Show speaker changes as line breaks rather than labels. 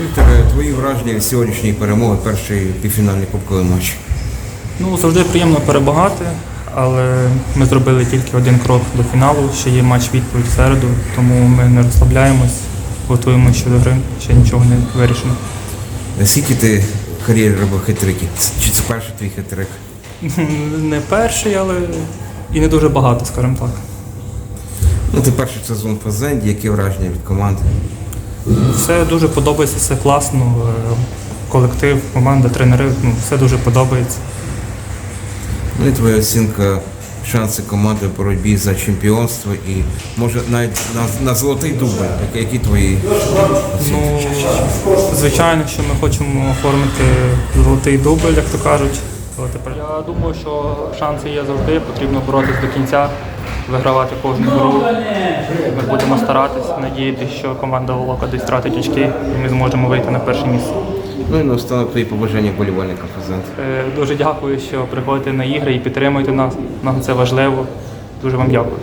Віктор, твої враження від сьогоднішньої перемоги, перший півфінальний кубковий матч.
Ну, завжди приємно перемагати, але ми зробили тільки один крок до фіналу. Ще є матч відповідь в середу, тому ми не розслабляємось, готуємося ще до гри, ще нічого не вирішено.
Скільки ти в кар'єрі робив хитриків? Чи це перший твій хитрик?
Не перший, але і не дуже багато, скажімо так.
Ну, ти перший сезон в Фазенді, які враження від команди?
Все дуже подобається, все класно. е, Колектив, команда, тренери, ну, все дуже подобається.
Ну і твоя оцінка шанси команди в боротьбі за чемпіонство і може навіть на, на золотий дубль. Які, які твої
Ну, звичайно, що ми хочемо оформити золотий дубль, як то кажуть. Але тепер я думаю, що шанси є завжди. Потрібно боротися до кінця, вигравати кожну гру. Ми будемо старатися, надіятися, що команда Волока десь втратить очки, і ми зможемо вийти на перше місце.
ну і наостанок твої побажання вболівальникам Фазенди.
Е, Дуже дякую, що приходите на ігри і підтримуєте нас. Нам це важливо. Дуже вам дякую.